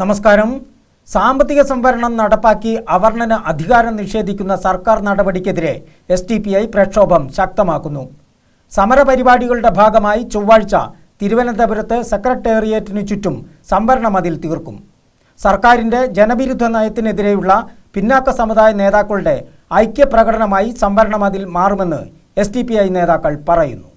നമസ്കാരം. സാമ്പത്തിക സംവരണം നടപ്പാക്കി അവർണന് അധികാരം നിഷേധിക്കുന്ന സർക്കാർ നടപടിക്കെതിരെ എസ് ടി പി ഐ പ്രക്ഷോഭം ശക്തമാക്കുന്നു. സമരപരിപാടികളുടെ ഭാഗമായി ചൊവ്വാഴ്ച തിരുവനന്തപുരത്ത് സെക്രട്ടേറിയറ്റിനു ചുറ്റും സംവരണ മതിൽ തീർക്കും. സർക്കാരിന്റെ ജനവിരുദ്ധ നയത്തിനെതിരെയുള്ള പിന്നാക്ക സമുദായ നേതാക്കളുടെ ഐക്യപ്രകടനമായി സംവരണ മതിൽ മാറുമെന്ന് എസ് ടി പി ഐ നേതാക്കൾ പറയുന്നു.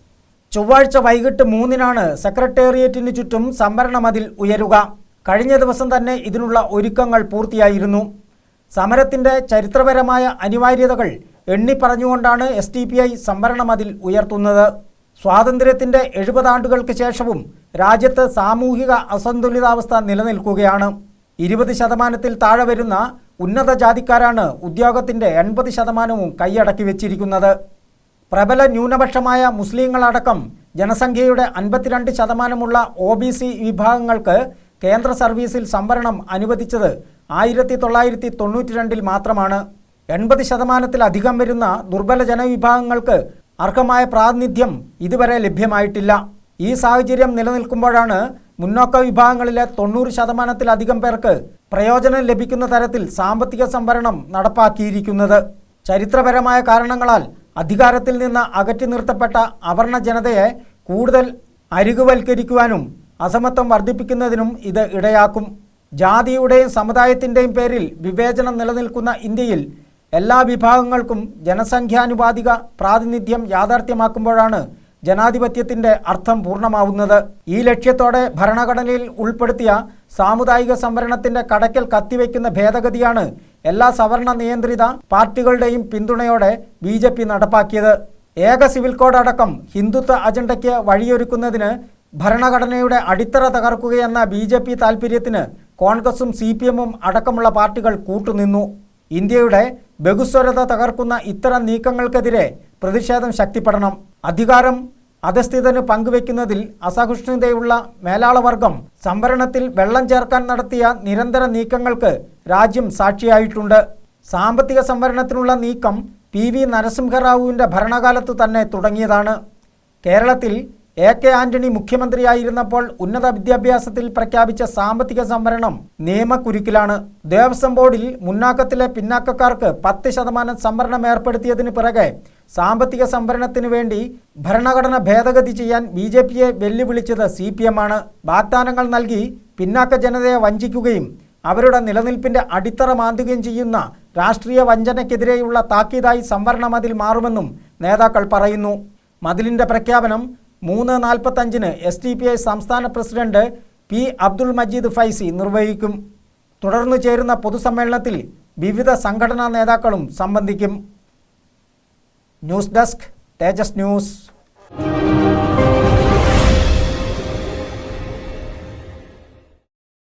ചൊവ്വാഴ്ച വൈകിട്ട് മൂന്നിനാണ് സെക്രട്ടേറിയറ്റിനു ചുറ്റും സംവരണ മതിൽ ഉയരുക. കഴിഞ്ഞ ദിവസം തന്നെ ഇതിനുള്ള ഒരുക്കങ്ങൾ പൂർത്തിയായിരുന്നു. സമരത്തിന്റെ ചരിത്രപരമായ അനിവാര്യതകൾ എണ്ണിപ്പറഞ്ഞുകൊണ്ടാണ് എസ് ടി പി ഐ സംവരണ മതിൽ ഉയർത്തുന്നത്. സ്വാതന്ത്ര്യത്തിന്റെ എഴുപതാണ്ടുകൾക്ക് ശേഷവും രാജ്യത്ത് സാമൂഹിക അസന്തുലിതാവസ്ഥ നിലനിൽക്കുകയാണ്. ഇരുപത് ശതമാനത്തിൽ താഴെ വരുന്ന ഉന്നത ജാതിക്കാരാണ് ഉദ്യോഗത്തിന്റെ എൺപത് ശതമാനവും കൈയടക്കി വെച്ചിരിക്കുന്നത്. പ്രബല ന്യൂനപക്ഷമായ മുസ്ലിങ്ങളടക്കം ജനസംഖ്യയുടെ അൻപത്തിരണ്ട് ശതമാനമുള്ള ഒ ബി സി വിഭാഗങ്ങൾക്ക് കേന്ദ്ര സർവീസിൽ സംവരണം അനുവദിച്ചത് ആയിരത്തി തൊള്ളായിരത്തി തൊണ്ണൂറ്റി രണ്ടിൽ മാത്രമാണ്. എൺപത് ശതമാനത്തിലധികം വരുന്ന ദുർബല ജനവിഭാഗങ്ങൾക്ക് അർഹമായ പ്രാതിനിധ്യം ഇതുവരെ ലഭ്യമായിട്ടില്ല. ഈ സാഹചര്യം നിലനിൽക്കുമ്പോഴാണ് മുന്നോക്ക വിഭാഗങ്ങളിലെ തൊണ്ണൂറ് ശതമാനത്തിലധികം പേർക്ക് പ്രയോജനം ലഭിക്കുന്ന തരത്തിൽ സാമ്പത്തിക സംവരണം നടപ്പാക്കിയിരിക്കുന്നത്. ചരിത്രപരമായ കാരണങ്ങളാൽ അധികാരത്തിൽ നിന്ന് അകറ്റി നിർത്തപ്പെട്ട അവർണ ജനതയെ കൂടുതൽ അരികുവൽക്കരിക്കുവാനും അസമത്വം വർദ്ധിപ്പിക്കുന്നതിനും ഇത് ഇടയാക്കും. ജാതിയുടെയും സമുദായത്തിന്റെയും പേരിൽ വിവേചനം നിലനിൽക്കുന്ന ഇന്ത്യയിൽ എല്ലാ വിഭാഗങ്ങൾക്കും ജനസംഖ്യാനുപാതിക പ്രാതിനിധ്യം യാഥാർത്ഥ്യമാക്കുമ്പോഴാണ് ജനാധിപത്യത്തിന്റെ അർത്ഥം പൂർണമാവുന്നത്. ഈ ലക്ഷ്യത്തോടെ ഭരണഘടനയിൽ ഉൾപ്പെടുത്തിയ സാമുദായിക സംവരണത്തിന്റെ കടക്കൽ കത്തിവെക്കുന്ന ഭേദഗതിയാണ് എല്ലാ സവർണ നിയന്ത്രിത പാർട്ടികളുടെയും പിന്തുണയോടെ ബി നടപ്പാക്കിയത്. ഏക സിവിൽ കോഡ് അടക്കം ഹിന്ദുത്വ അജണ്ടയ്ക്ക് വഴിയൊരുക്കുന്നതിന് ഭരണഘടനയുടെ അടിത്തറ തകർക്കുകയെന്ന ബി ജെ പി താൽപ്പര്യത്തിന് കോൺഗ്രസും സി പി എമ്മും അടക്കമുള്ള പാർട്ടികൾ കൂട്ടുനിന്നു. ഇന്ത്യയുടെ ബഹുസ്വരത തകർക്കുന്ന ഇത്തരം നീക്കങ്ങൾക്കെതിരെ പ്രതിഷേധം ശക്തിപ്പെടണം. അധികാരം അധസ്ഥിതന് പങ്കുവെക്കുന്നതിൽ അസഹിഷ്ണുതയുള്ള മേലാളവർഗം സംവരണത്തിൽ വെള്ളം ചേർക്കാൻ നടത്തിയ നിരന്തര നീക്കങ്ങൾക്ക് രാജ്യം സാക്ഷിയായിട്ടുണ്ട്. സാമ്പത്തിക സംവരണത്തിനുള്ള നീക്കം പി വി നരസിംഹറാവുവിന്റെ ഭരണകാലത്ത് തന്നെ തുടങ്ങിയതാണ്. കേരളത്തിൽ എ കെ ആന്റണി മുഖ്യമന്ത്രിയായിരുന്നപ്പോൾ ഉന്നത വിദ്യാഭ്യാസത്തിൽ പ്രഖ്യാപിച്ച സാമ്പത്തിക സംവരണം നിയമക്കുരുക്കിലാണ്. ദേവസ്വം ബോർഡിൽ മുന്നാക്കത്തിലെ പിന്നാക്കക്കാർക്ക് പത്ത് ശതമാനം സംവരണം ഏർപ്പെടുത്തിയതിന് പിറകെ സാമ്പത്തിക സംവരണത്തിനു വേണ്ടി ഭരണഘടന ഭേദഗതി ചെയ്യാൻ ബി ജെ പിയെ വെല്ലുവിളിച്ചത് സി പി എം ആണ്. വാഗ്ദാനങ്ങൾ നൽകി പിന്നാക്ക ജനതയെ വഞ്ചിക്കുകയും അവരുടെ നിലനിൽപ്പിന്റെ അടിത്തറ മാന്തുകയും ചെയ്യുന്ന രാഷ്ട്രീയ വഞ്ചനയ്ക്കെതിരെയുള്ള താക്കീതായി സംവരണം അതിൽ മാറുമെന്നും നേതാക്കൾ പറയുന്നു. മതിലിന്റെ പ്രഖ്യാപനം മൂന്ന് നാൽപ്പത്തഞ്ചിന് എസ് ഡി പി ഐ സംസ്ഥാന പ്രസിഡന്റ് പി അബ്ദുൾ മജീദ് ഫൈസി നിർവഹിക്കും. തുടർന്ന് ചേരുന്ന പൊതുസമ്മേളനത്തിൽ വിവിധ സംഘടനാ നേതാക്കളും സംബന്ധിക്കും. News desk Thejas news.